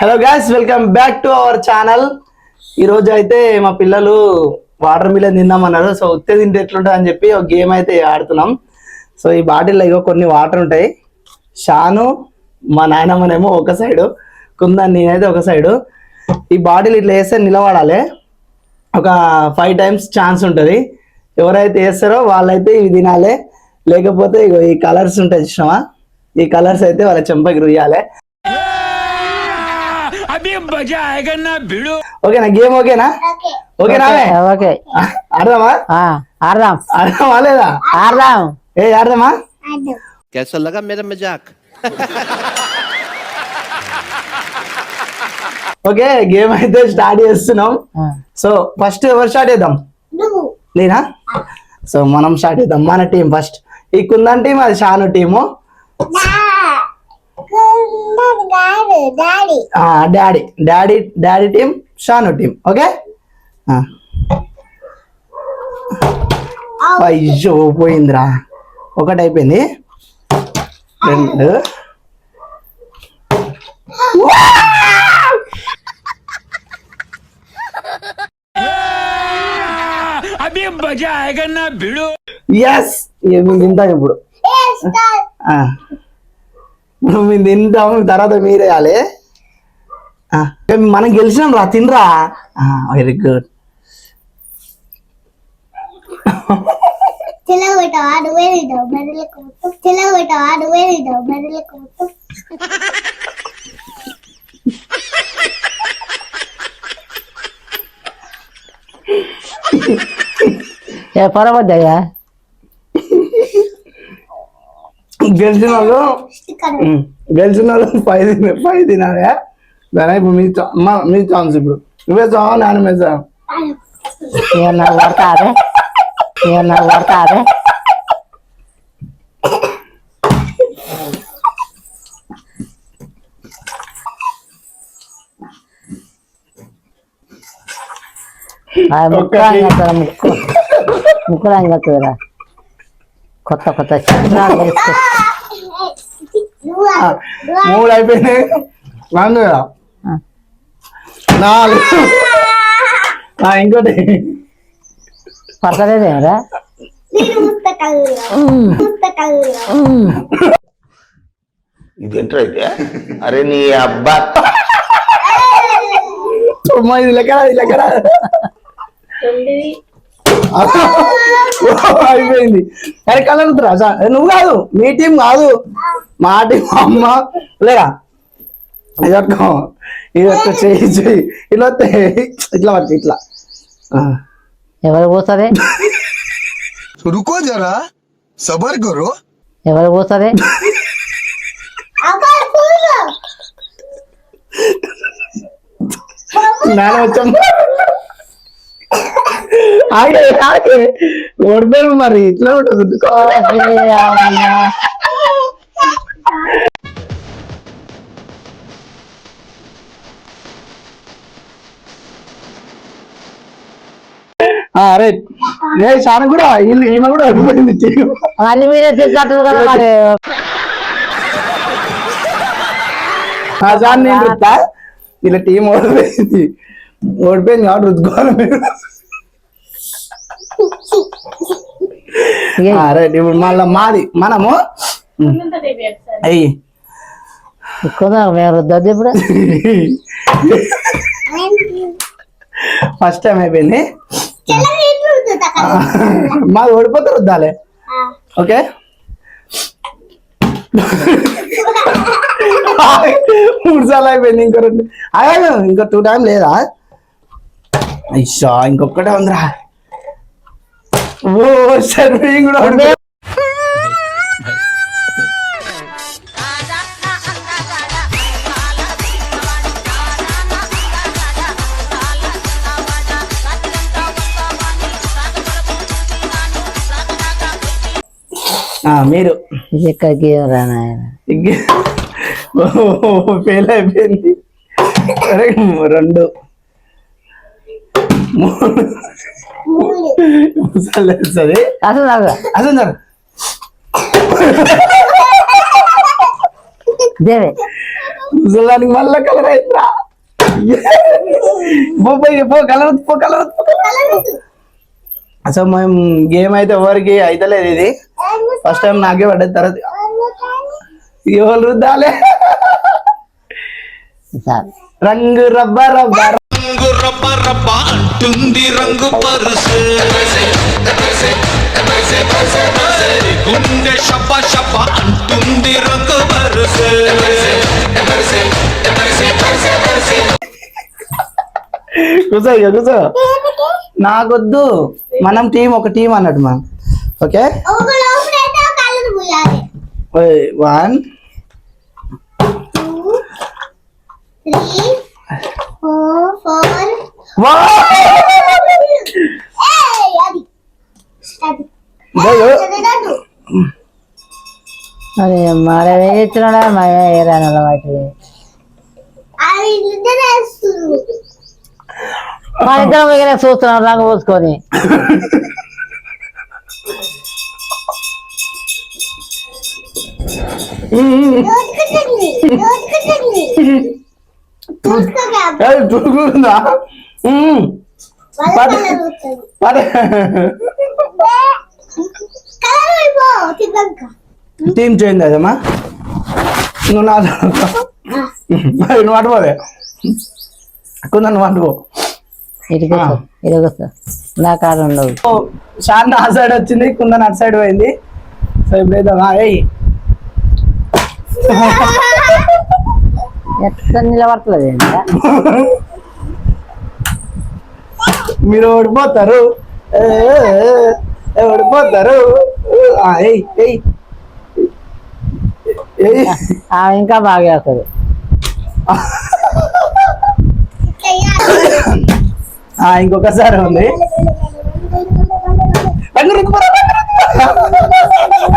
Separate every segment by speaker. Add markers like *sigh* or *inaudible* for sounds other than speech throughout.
Speaker 1: Hello guys welcome back to our channel ఈరోజు అయితే మా పిల్లలు వాటర్ మిలన్ తిందామన్నారు. సో ఉత్తే తింటే ఎట్లుంటుంది అని చెప్పి ఒక గేమ్ అయితే ఆడుతున్నాం. సో ఈ బాటిల్లో ఇగో కొన్ని వాటర్ ఉంటాయి. షాను మా నాయనమ్మనేమో ఒక సైడు కుందని నేనైతే ఒక సైడు ఈ బాటిల్ ఇట్లా వేస్తే నిలబడాలి. ఒక ఫైవ్ టైమ్స్ ఛాన్స్ ఉంటుంది. ఎవరైతే వేస్తారో వాళ్ళైతే ఇవి తినాలి. లేకపోతే ఇగో ఈ కలర్స్ ఉంటాయి ఇష్టమా ఈ కలర్స్ అయితే వాళ్ళ చెంపకి రుయ్యాలి.
Speaker 2: अभी मजा आएगा ना भिड़ो
Speaker 1: ఓకేనా గేమ్ ఓకేనా ఓకేనా
Speaker 3: ఓకే
Speaker 1: ఆడదామా
Speaker 3: ఆ, ఆడదాం
Speaker 1: ఆడదామా లేదా
Speaker 3: ఆడదాం
Speaker 1: ఏ ఆడదామా
Speaker 4: कैसा लगा मेरा मजाक
Speaker 1: ఓకే గేమ్ అయితే స్టార్ట్ చేస్తున్నాం
Speaker 3: ఆ,
Speaker 1: సో ఫస్ట్ ఎవరు స్టార్ట్ చేద్దాం నేనా సో మనం స్టార్ట్ చేద్దాం మన టీం ఫస్ట్ ఈ కుందన్ టీం అది Shanu team daddy daddy daddy team Shanu team okay? అయ్యో పోయిందిరా. ఒకటి అయిపోయింది. రెండు.
Speaker 2: అభి మజా ఆయగన్నా బిడు?
Speaker 1: ఎస్ ఇప్పుడు. మేము తింటాం తర్వాత మీరే వేయాలి ఆ. మనం గెలిచినాం రా తినరా? వెరీ గుడ్
Speaker 3: పొరవద్దయ్యా
Speaker 1: గెలిచిన వాళ్ళు గెలిచిన వాళ్ళు ఫైవ్ తిన ఫైవ్ తినాలి. దాని ఇప్పుడు మీ మా- ఛాన్స్ ఇప్పుడు. నువ్వే చావు నాన్న మీద
Speaker 3: నాకు పడతాదే నాకు పడతాదే కొత్త కొత్త చిత్రాలు వేసుకో
Speaker 1: మూడు అయిపోయినాయి నాన్న కదా
Speaker 3: ఆ.
Speaker 1: నాలుగు ఆ, ఇంకోటి
Speaker 3: పడతలేదేరా
Speaker 5: నేను ముత్త కళ్ళు ముత్త కళ్ళు
Speaker 6: ఇదేంట్రా అయితే అరే నీ అబ్బా
Speaker 1: అమ్మా, ఇది లెక్కరా ఇది లెక్కరా అయిపోయింది. కానీ కలగుతురా నువ్వు కాదు మీ టీం కాదు. మా టీం అమ్మ. లేదా చేయి చేయి ఇలా ఇట్లా పట్టి ఇట్లా.
Speaker 3: ఎవరు
Speaker 7: రుకో జరా. సబర్ గురు.
Speaker 3: ఎవరు పోతుంది
Speaker 1: నాన్న వచ్చాం. ఆగే మరి ఇట్లా ఉంటుంది. అరే ఏ చాలా కూడా వీళ్ళు ఈమె కూడా team.
Speaker 3: మళ్ళీ మీరే తీసుకుంటారు కదా మరి.
Speaker 1: ఆ సార్ నేను వీళ్ళ టీం ఓడిపోయింది. ఓడిపోయింది కాబట్టి రుద్దుకోవాలి మీరు
Speaker 3: ఇక
Speaker 1: ఆ, రైట్ ఇప్పుడు మళ్ళీ మాది మనము అయ్యి
Speaker 3: ఎక్కువ రుద్దొద్దు ఇప్పుడు?
Speaker 1: ఫస్ట్ టైం అయిపోయింది. మాది ఓడిపోతే రుద్దాలి ఓకే? మూడు సార్లు అయిపోయింది ఇంకో రెండు. అయ్యో ఇంకో టూ టైం లేదా? అయ్యా ఇంకొకటే ఉందిరా. ఓ సర్వింగ్ కూడా మీరు. ఫెయిల్ అయిపోయింది. రెండు.
Speaker 3: అసలు
Speaker 1: అసలు
Speaker 3: దేవే.
Speaker 1: ముసలానికి మళ్ళా కలర్ అయిందిరా. పో కలర్ పో కలర్ అసలు మేము గేమ్ అయితే ఎవరికి అయితలేదు ఇది. ఫస్ట్ టైం నాకే పడ్డది తర్వాత ఎవరు రుద్దాలే? రంగు రబ్బ రబ్బ
Speaker 2: రంగు రబ్బ రబ్బ అంటుంది రంగు పరుసు. గుండె షబ్బ షబ్బ అంటుంది రంగు పరుసు.
Speaker 1: కూర్చో ఇక కూర్చో. నాకొద్దు. మనం టీం ఒక టీం అన్నట్టు మనం ఓకే? వన్.
Speaker 5: టూ త్రీ చదివాడు
Speaker 3: మరి మరి ఏం ఇచ్చినాడా మా ఏరాన వాటి
Speaker 5: అది నిద్ర వేస్తుంది
Speaker 3: మా ఇద్దరం మిగిలిన చూస్తున్నాం రంగు పోసుకొని
Speaker 5: చూసుకోగా
Speaker 1: చూసుకుందా
Speaker 5: వాళ్ళ కలర్ వస్తుంది
Speaker 1: మరి
Speaker 5: కలర్ అయిపో తిన్నాక
Speaker 1: టీం చేంజ్ అదమ్మా నువ్వు నా మరి నువ్వు అటుపోదే కొంత నువ్వు అటుపో
Speaker 3: నా కాడ ఉండవు.
Speaker 1: శాంత ఆ సైడ్ వచ్చింది కుందన్ అటు సైడ్ పోయింది. సో ఇప్పుడైతే ఆ, ఏయ్. *laughs* *laughs*
Speaker 3: ఎట్లా నిలబడతలేదు?
Speaker 1: మీరు ఓడిపోతారు ఓడిపోతారు
Speaker 3: ఇంకా బాగా వేస్తుంది
Speaker 1: ఆ, ఇంకొకసారి ఉంది రంగు రంగు రంగు ఏ రుద్దు వద్దు రుద్దు.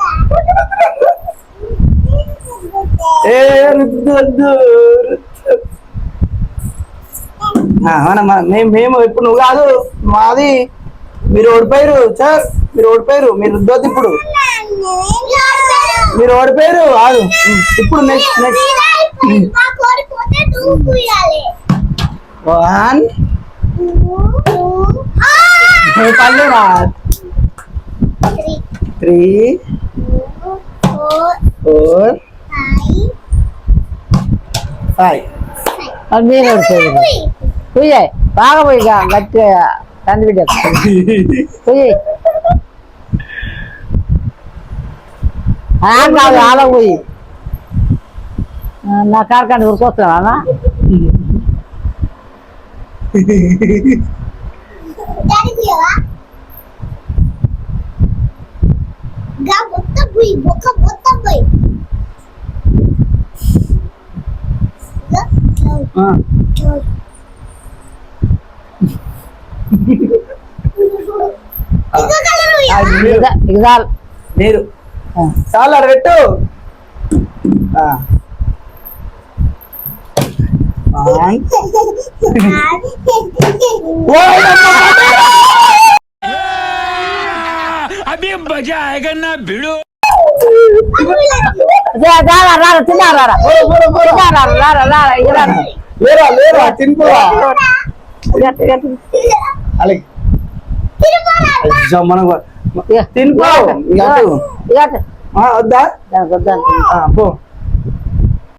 Speaker 1: ఆ, మన మన- మేము మేము ఇప్పుడు నువ్వు కాదు మాది మీరు ఓడిపోయారు సార్ మీరు ఓడిపోయారు మీరు రుద్దొద్దు ఇప్పుడు. మీరు ఓడిపోయారు కాదు ఇప్పుడు నెక్స్ట్ నెక్స్ట్ వన్
Speaker 5: త్రీ
Speaker 1: పళ్ళు త్రీ
Speaker 5: ఫోర్
Speaker 3: మీరు ఓడిపోయింది పూజ బాగా పోయి ఇక గట్టిగా కంది బిడ్డ పూజ. కాదు ఆల పోయి. ఆ, నా కారు కంటే ఉరికొస్తున్నా
Speaker 5: డాడీ పూయవా గా మొత్తం పూయి బొక్క మొత్తం పోయి.
Speaker 3: నీరు చాలా.
Speaker 1: పెట్టు.
Speaker 2: అభి మజా ఆయకన్నా
Speaker 3: బిడు రారా రారా తిన్నారా రారా? రారా రారా రారా ఇక రారా.
Speaker 1: లేరా లేరా
Speaker 3: గట్టి.
Speaker 1: అలాగే మనం. ఆ, వద్దా?
Speaker 3: వద్దు.
Speaker 1: పో.